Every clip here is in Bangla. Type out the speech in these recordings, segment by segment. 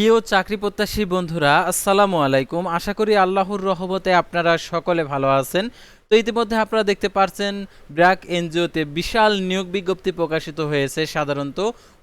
প্রিয় চাকরি প্রত্যাশী বন্ধুরা, আসসালামু আলাইকুম। আশা করি আল্লাহর রহমতে আপনারা সকলে ভালো আছেন। তো ইতিমধ্যে আপনারা দেখতে পারছেন, ব্র্যাক এনজিওতে বিশাল নিয়োগ বিজ্ঞপ্তি প্রকাশিত হয়েছে। সাধারণত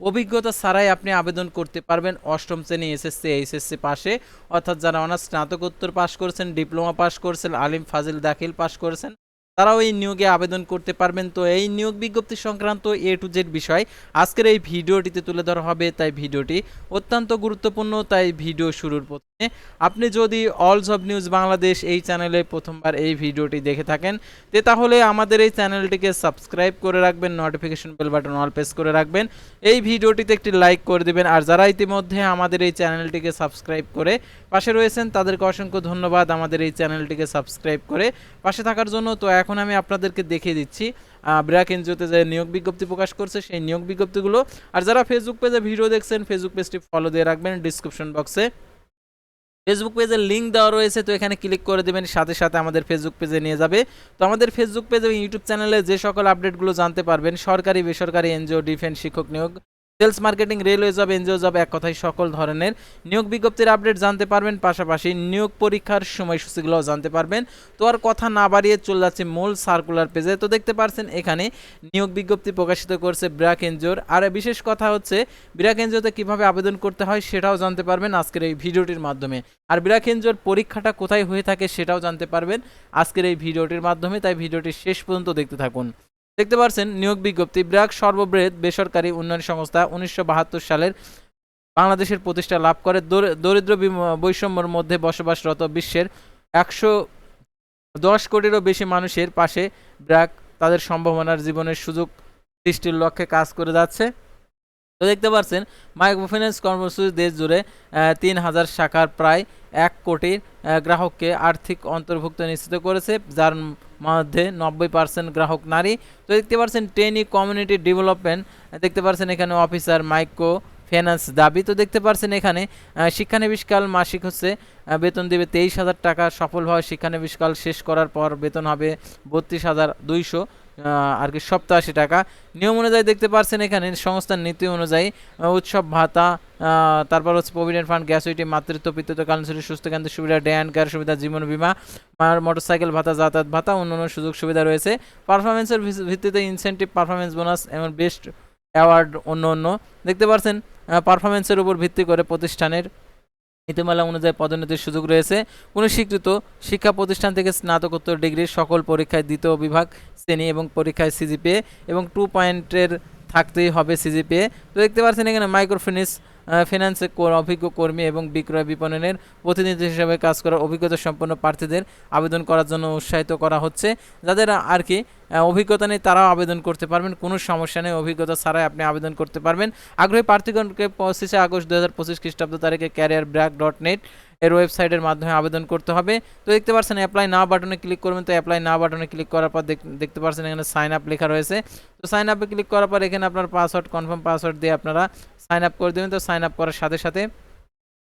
অভিজ্ঞতা ছাড়াই আপনি আবেদন করতে পারবেন অষ্টম শ্রেণি এসএসসি, এইচএসসি পাশে। অর্থাৎ যারা অনার্স স্নাতকোত্তর পাশ করেছেন, ডিপ্লোমা পাশ করেছেন, আলিম ফাজিল দাখিল পাশ করেছেন তারাও এই নিয়োগে আবেদন করতে পারবেন। তো এই নিয়োগ বিজ্ঞপ্তি সংক্রান্ত এ টু জেড বিষয় আজকের এই ভিডিওটিতে তুলে ধরা হবে। তাই ভিডিওটি অত্যন্ত গুরুত্বপূর্ণ। তাই ভিডিও শুরুর প্রথমে আপনি যদি অল জব নিউজ বাংলাদেশ এই চ্যানেলে প্রথমবার এই ভিডিওটি দেখে থাকেন, তে তাহলে আমাদের এই চ্যানেলটিকে সাবস্ক্রাইব করে রাখবেন notification bell button all press করে রাখবেন। এই ভিডিওটিতে একটি লাইক করে দিবেন। আর যারা ইতিমধ্যে আমাদের এই চ্যানেলটিকে সাবস্ক্রাইব করে পাশে রয়েছেন, তাদেরকে অসংখ্য ধন্যবাদ আমাদের এই চ্যানেলটিকে সাবস্ক্রাইব করে পাশে থাকার জন্য। তো এখন আমি আপনাদেরকে দেখিয়ে দিচ্ছি ব্র্যাক এনজিওতে যে নিয়োগ বিজ্ঞপ্তি প্রকাশ করছে, সেই নিয়োগ বিজ্ঞপ্তিগুলো, আর যারা ফেসবুক পেজে ভিডিও দেখছেন ফেসবুক পেজটি ফলো দিয়ে রাখবেন ডিসক্রিপশন বক্সে ফেসবুক পেজের লিঙ্ক দেওয়া রয়েছে, তো এখানে ক্লিক করে দেবেন, সাথে সাথে আমাদের ফেসবুক পেজে নিয়ে যাবে। তো আমাদের ফেসবুক পেজ এবং ইউটিউব চ্যানেলে যে সকল আপডেটগুলো জানতে পারবেন, সরকারি, বেসরকারি এনজিও ডিফেন্স শিক্ষক নিয়োগ sales marketing, railway job, NGO job এক কথায় সকল ধরনের। নিয়োগ বিজ্ঞপ্তির আপডেট জানতে পারবেন, পাশাপাশি নিয়োগ পরীক্ষার সময়সূচিগুলোও জানতে পারবেন। তো আর কথা না বাড়িয়ে চলে যাচ্ছে মূল সার্কুলার পেজে তো দেখতে পারছেন, এখানে নিয়োগ বিজ্ঞপ্তি প্রকাশিত করছে ব্র্যাক এনজিওর। আর বিশেষ কথা হচ্ছে, ব্র্যাক এনজিওতে কীভাবে আবেদন করতে হয় সেটাও জানতে পারবেন আজকের এই ভিডিওটির মাধ্যমে। আর ব্র্যাক এনজিওর পরীক্ষাটা কোথায় হয়ে থাকে সেটাও জানতে পারবেন আজকের এই ভিডিওটির মাধ্যমে। তাই ভিডিওটি শেষ পর্যন্ত দেখতে থাকুন। দেখতে পাচ্ছেন নিয়োগ বিজ্ঞপ্তি, ব্র্যাক সর্ববৃহৎ বেসরকারি উন্নয়ন সংস্থা উনিশশো বাহাত্তর সালের বাংলাদেশের প্রতিষ্ঠা লাভ করে। দর- দরিদ্র বৈষম্যর মধ্যে বসবাসরত বিশ্বের একশো দশ কোটিরও বেশি মানুষের পাশে ব্র্যাক তাদের সম্ভাবনার জীবনের সুযোগ সৃষ্টির লক্ষ্যে কাজ করে যাচ্ছে। তো দেখতে পাচ্ছেন মাইক্রোফিন্যান্স কর্মসূচি দেশ জুড়ে তিন হাজার শাখার প্রায় এক কোটির গ্রাহককে আর্থিক অন্তর্ভুক্ত নিশ্চিত করেছে, যার মধ্যে নব্বই পার্সেন্ট গ্রাহক নারী। তো দেখতে পাচ্ছেন ট্রেনি কমিউনিটি ডেভেলপমেন্ট দেখতে পাচ্ছেন এখানে অফিসার মাইক্রো ফিনান্স দাবি। তো দেখতে পাচ্ছেন এখানে আহ, শিক্ষানবিশকাল মাসিক হচ্ছে বেতন দেবে তেইশ হাজার টাকা সফলভাবে শিক্ষানবিশকাল শেষ করার পর বেতন হবে বত্রিশ হাজার দুইশো। আর কি সপ্তাশি টাকা। নিয়ম অনুযায়ী দেখতে পাচ্ছেন এখানে সংস্থার নীতি অনুযায়ী উৎসব, ভাতা তারপর হচ্ছে প্রভিডেন্ট ফান্ড গ্যাসুইটি মাতৃত্ব পিতৃত্বকালীন ছুটি সুস্থ কেন্দ্র সুবিধা, ডে অ্যান্ড কেয়ার সুবিধা, জীবন বীমা মোটরসাইকেল ভাতা, যাতায়াত ভাতা অন্যান্য সুযোগ সুবিধা রয়েছে। পারফরমেন্সের ভিত্তিতে ইনসেন্টিভ পারফরমেন্স বোনাস এবং বেস্ট অ্যাওয়ার্ড অন্য অন্য। দেখতে পাচ্ছেন পারফরমেন্সের উপর ভিত্তি করে প্রতিষ্ঠানের নীতিমালা অনুযায়ী পদোন্নতির সুযোগ রয়েছে। কোনো স্বীকৃত শিক্ষা প্রতিষ্ঠান থেকে স্নাতকোত্তর ডিগ্রির সকল পরীক্ষায় দ্বিতীয় বিভাগ, শ্রেণি এবং পরীক্ষায় সিজিপিএ এবং টু পয়েন্টের থাকতেই হবে সিজিপিএ তো দেখতে পাচ্ছেন এখানে মাইক্রোফিনিস ফিনান্সে অভিজ্ঞ কর্মী এবং বিক্রয় বিপণনের প্রতিনিধি হিসেবে কাজ করার অভিজ্ঞতা সম্পন্ন প্রার্থীদের আবেদন করার জন্য উৎসাহিত করা হচ্ছে। যাদের আর কি অভিজ্ঞতা নেই তারাও আবেদন করতে পারবেন। কোনো সমস্যা নেই, অভিজ্ঞতা ছাড়াই আপনি আবেদন করতে পারবেন। আগ্রহী প্রার্থীগণকে পঁচিশে আগস্ট দু হাজার পঁচিশ খ্রিস্টাব্দ তারিখে ক্যারিয়ার ব্র্যাক ডট নেট এর ওয়েবসাইটের মাধ্যমে আবেদন করতে হবে। তো দেখতে পাচ্ছেন অ্যাপ্লাই না বাটনে ক্লিক করবেন। তো অ্যাপ্লাই না বাটনে ক্লিক করার পর দেখ- দেখতে পাচ্ছেন, এখানে সাইন আপ লেখা রয়েছে। তো সাইন আপে ক্লিক করার পর এখানে আপনার পাসওয়ার্ড কনফার্ম পাসওয়ার্ড দিয়ে আপনারা সাইন আপ করে দেবেন। তো সাইন আপ করার সাথে সাথে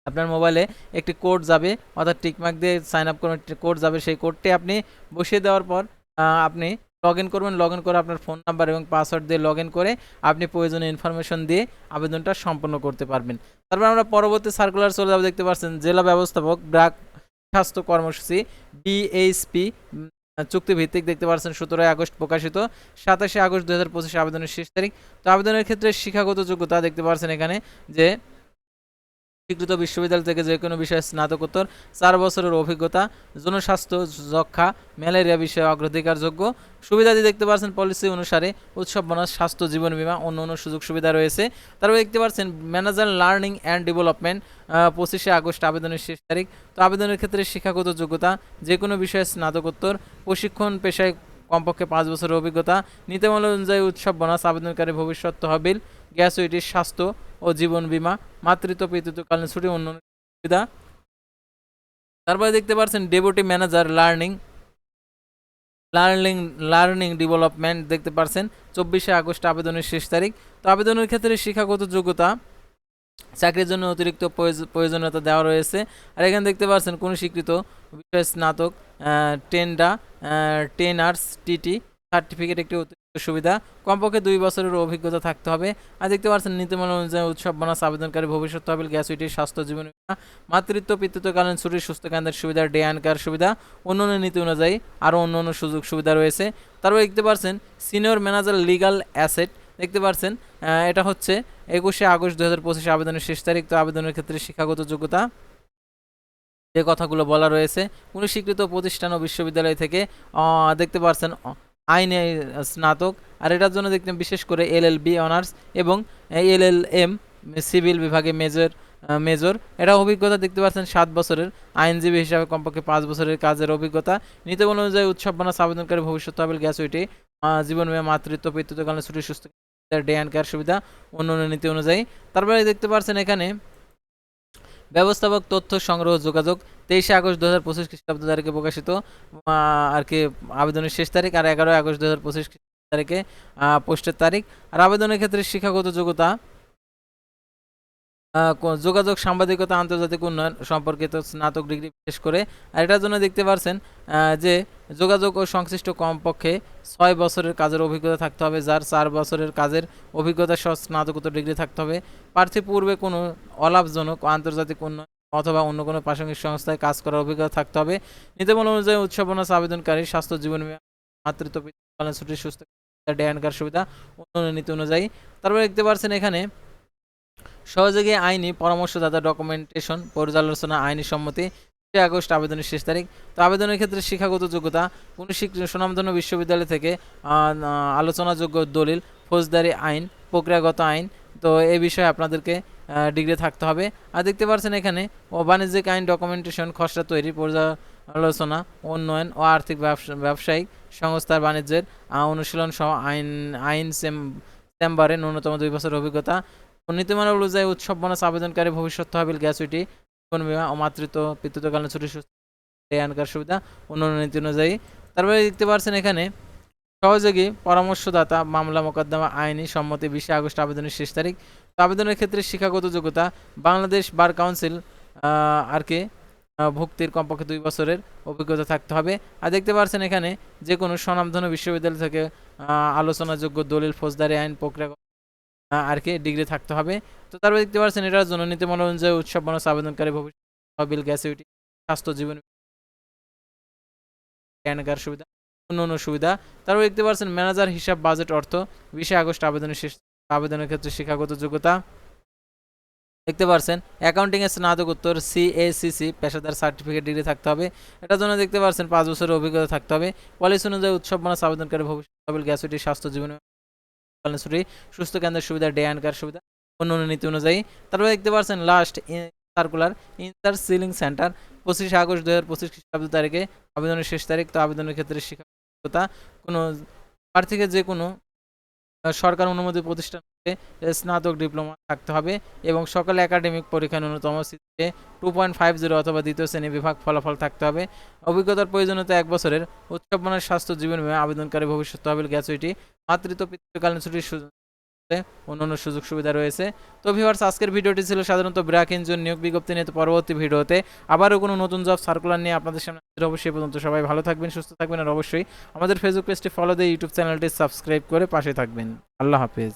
আপনার মোবাইলে একটি কোড যাবে। অর্থাৎ টিকমার্ক দিয়ে সাইন আপ করবেন কোড যাবে। সেই কোডটি আপনি বসিয়ে দেওয়ার পর আপনি লগ ইন করবেন লগ ইন করে আপনার ফোন নাম্বার এবং পাসওয়ার্ড দিয়ে লগ ইন করে আপনি প্রয়োজনীয় ইনফরমেশন দিয়ে আবেদনটা সম্পন্ন করতে পারবেন। তারপর আমরা পরবর্তী সার্কুলার চলে যাব, দেখতে পাচ্ছেন জেলা ব্যবস্থাপক ব্রাক স্বাস্থ্য কর্মসূচি বিএইচপি চুক্তিভিত্তিক, দেখতে পাচ্ছেন সতেরোই আগস্ট প্রকাশিত, সাতাশে আগস্ট দু পঁচিশে আবেদনের শেষ তারিখ। তো আবেদনের ক্ষেত্রে শিক্ষাগত যোগ্যতা দেখতে পাচ্ছেন এখানে যে স্বীকৃত বিশ্ববিদ্যালয় থেকে যে কোনো বিষয়ে স্নাতকোত্তর, চার বছরের অভিজ্ঞতা, জনস্বাস্থ্য যক্ষা, ম্যালেরিয়া বিষয়ে অগ্রাধিকারযোগ্য। সুবিধাদি দেখতে পাচ্ছেন পলিসি অনুসারে উৎসব বোনাস, স্বাস্থ্য জীবন বীমা, অন্য অন্য সুযোগ সুবিধা রয়েছে। তারপরে দেখতে পাচ্ছেন, ম্যানেজার লার্নিং অ্যান্ড ডেভেলপমেন্ট পঁচিশে আগস্ট আবেদনের শেষ তারিখ। তো আবেদনের ক্ষেত্রে শিক্ষাগত যোগ্যতা, যে কোনো বিষয়ে স্নাতকোত্তর, প্রশিক্ষণ পেশায় কমপক্ষে পাঁচ বছরের অভিজ্ঞতা, নীতিমালা অনুযায়ী উৎসব বোনাস আবেদনকারী ভবিষ্যৎ তহবিল গ্যাস ওইটির স্বাস্থ্য ও জীবন বীমা, মাতৃত্ব, পিতৃত্বকালীন ছুটি অন্য সুবিধা। তারপরে দেখতে পাচ্ছেন deputy manager learning learning learning development দেখতে পাচ্ছেন চব্বিশে আগস্ট আবেদনের শেষ তারিখ। তো আবেদনের ক্ষেত্রে শিক্ষাগত যোগ্যতা, চাকরির জন্য অতিরিক্ত প্রয়োজ- প্রয়োজনীয়তা দেওয়া রয়েছে। আর এখানে দেখতে পাচ্ছেন কোন স্বীকৃত বিষয় স্নাতক টেন্ডা টেনার্স টিটি, সার্টিফিকেট একটি সুবিধা। কমপক্ষে দুই বছরের অভিজ্ঞতা থাকতে হবে। আর দেখতে পাচ্ছেন, নীতিমালা অনুযায়ী উৎসব বোনাস আবেদনকারী ভবিষ্যৎ তহবিল গ্যাসুইটি স্বাস্থ্য জীবন বীমা, মাতৃত্ব, পিতৃত্বকালীন ছুটি সুস্থ কেন্দ্রের সুবিধা, ডে অ্যান্ড কেয়ার সুবিধা নীতি অনুযায়ী আরও অন্য অন্য সুযোগ সুবিধা রয়েছে। তারপর দেখতে পাচ্ছেন, সিনিয়র ম্যানেজার লিগাল অ্যাসেট। দেখতে পাচ্ছেন এটা হচ্ছে একুশে আগস্ট দু হাজার পঁচিশে আবেদনের শেষ তারিখ। তো আবেদনের ক্ষেত্রে শিক্ষাগত যোগ্যতা যে কথাগুলো বলা রয়েছে কোনো স্বীকৃত প্রতিষ্ঠান ও বিশ্ববিদ্যালয় থেকে দেখতে পাচ্ছেন আইনে স্নাতক, আর এটার জন্য দেখতে বিশেষ করে এলএলবি অনার্স এবং এলএলএম সিভিল বিভাগে মেজর মেজর। এটা অভিজ্ঞতা দেখতে পাচ্ছেন সাত বছরের আইনজীবী হিসাবে, কমপক্ষে পাঁচ বছরের কাজের অভিজ্ঞতা। নীতিমালা অনুযায়ী উৎসব বানাস আবেদনকারী ভবিষ্যৎ তহবিল গ্যাস উইটি জীবন বীমা মাতৃত্ব, পিতৃত্বকালীন ছুটি সুস্থ ডে অ্যান্ড কেয়ার সুবিধা অন্য অন্য নীতি অনুযায়ী। তারপরে দেখতে পাচ্ছেন এখানে ব্যবস্থাপক তথ্য সংগ্রহ যোগাযোগ তেইশে আগস্ট দু হাজার পঁচিশ খ্রিস্টাব্দ তারিখে প্রকাশিত আর কি আবেদনের শেষ তারিখ আর এগারোই আগস্ট দু হাজার পঁচিশ তারিখে পোস্টের তারিখ। আর আবেদনের ক্ষেত্রে শিক্ষাগত যোগ্যতা যোগাযোগ সাংবাদিকতা আন্তর্জাতিক উন্নয়ন সম্পর্কিত স্নাতক ডিগ্রি বিশেষ করে। আর এটার জন্য দেখতে পারছেন যে যোগাযোগ ও সংশ্লিষ্ট কমপক্ষে ছয় বছরের কাজের অভিজ্ঞতা থাকতে হবে, যার চার বছরের কাজের অভিজ্ঞতা সহ স্নাতকোত্তর ডিগ্রি থাকতে হবে। প্রার্থী পূর্বে কোনো অলাভজনক আন্তর্জাতিক উন্নয়ন অথবা অন্য কোনো প্রাসঙ্গিক সংস্থায় কাজ করার অভিজ্ঞতা থাকতে হবে। নীতিমালা অনুযায়ী উৎসবনাস আবেদনকারী স্বাস্থ্য জীবন মাতৃত্ব পিতৃত্বকালীন ছুটি, সুস্থ ডেয়ানকার সুবিধা অন্যান্য নীতি অনুযায়ী। তারপরে দেখতে পারছেন এখানে সহযোগী আইনি পরামর্শদাতা ডকুমেন্টেশন পর্যালোচনা আইনি সম্মতি ছয় আগস্ট আবেদনের শেষ তারিখ। তো আবেদনের ক্ষেত্রে শিক্ষাগত যোগ্যতা, কোনো সুনামধন্য বিশ্ববিদ্যালয় থেকে আলোচনাযোগ্য দলিল, ফৌজদারি আইন, প্রক্রিয়াগত আইন, তো এই বিষয়ে আপনাদেরকে ডিগ্রি থাকতে হবে। আর দেখতে পাচ্ছেন এখানে, ও বাণিজ্যিক আইন ডকুমেন্টেশন, খসড়া তৈরি, পর্যালোচনা, উন্নয়ন ও আর্থিক ব্যবসায়িক সংস্থার বাণিজ্যের অনুশীলন সহ আইন আইন চেম- চেম্বারে ন্যূনতম দুই বছর অভিজ্ঞতা নীতিমালা অনুযায়ী উৎসব বোনাস আবেদনকারী ভবিষ্যৎ তহবিল গ্যাসুইটি জীবন বীমা ও মাতৃত্ব পিতৃত্বকালীন ছুটি আনকার সুবিধা অন্যান্য নীতি অনুযায়ী। তারপরে দেখতে পাচ্ছেন এখানে, সহযোগী, পরামর্শদাতা, মামলা মোকদ্দমা, আইনি সম্মতি, বিশে আগস্ট আবেদনের শেষ তারিখ। তো আবেদনের ক্ষেত্রে শিক্ষাগত যোগ্যতা, বাংলাদেশ বার কাউন্সিল আর কি ভুক্তির কমপক্ষে দুই বছরের অভিজ্ঞতা থাকতে হবে। আর দেখতে পাচ্ছেন এখানে যে কোনো স্বনামধন্য বিশ্ববিদ্যালয় থেকে আলোচনাযোগ্য দলিল, ফৌজদারি আইন প্রক্রিয়া আর কি ডিগ্রি থাকতে হবে। তো তারপরে দেখতে পাচ্ছেন জন্য নীতিমালা অনুযায়ী উৎসব বোনাস আবেদনকারী ভবিষ্যৎ তহবিল গ্যাসিউটি স্বাস্থ্য জীবন জ্ঞানকার সুবিধা অন্য অন্য সুবিধা তারপর দেখতে পাচ্ছেন ম্যানেজার হিসাব বাজেট অর্থ, বিশে আগস্ট আবেদনের শেষ, আবেদনের ক্ষেত্রে শিক্ষাগত যোগ্যতা। দেখতে পাচ্ছেন অ্যাকাউন্টিং এর স্নাতকোত্তর সিএসিসি পেশাদার সার্টিফিকেট ডিগ্রি থাকতে হবে। এটার জন্য দেখতে পাচ্ছেন পাঁচ বছরের অভিজ্ঞতা থাকতে হবে। পলিসি অনুযায়ী উৎসব বোনাস আবেদনকারী ভবিষ্যৎ গ্যাসুটি স্বাস্থ্য জীবন ছুটি, সুস্থ কেন্দ্রের সুবিধা ডে অ্যান্ড কার সুবিধা অন্য অন্য নীতি অনুযায়ী। তারপরে দেখতে পাচ্ছেন last circular inter ceiling centre পঁচিশে আগস্ট দু হাজার পঁচিশ খ্রিস্টাব্দ তারিখে, আবেদনের শেষ তারিখ, তো আবেদনের ক্ষেত্রে শিক্ষা কোনো প্রার্থীকে যে কোনো সরকার অনুমোদিত প্রতিষ্ঠান স্নাতক ডিপ্লোমা থাকতে হবে এবং সকল একাডেমিক পরীক্ষায় ন্যূনতম সিতে টু পয়েন্ট ফাইভ জিরো অথবা দ্বিতীয় শ্রেণি বিভাগ ফলাফল থাকতে হবে। অভিজ্ঞতার প্রয়োজনীয়তা এক বছরের। উৎসবমানের স্বাস্থ্য জীবন বীমা আবেদনকারী ভবিষ্যৎ তহবিল গ্যাসুইটি মাতৃত্ব পিতৃকালীন ছুটির সুযোগ অন্যান্য সুযোগ সুবিধা রয়েছে। তো ভিউয়ার্স আজকের ভিডিওটি ছিল সাধারণত ব্র্যাক ইঞ্জিন নিয়োগ বিজ্ঞপ্তি নিয়ে। পরবর্তী ভিডিওতে আবারও কোনো নতুন জব সার্কুলার নিয়ে আপনাদের সামনে সে পর্যন্ত। সবাই ভালো থাকবেন, সুস্থ থাকবেন আর অবশ্যই আমাদের ফেসবুক পেজটি ফলো দিয়ে ইউটিউব চ্যানেলটি সাবস্ক্রাইব করে পাশে থাকবেন। আল্লাহ হাফেজ।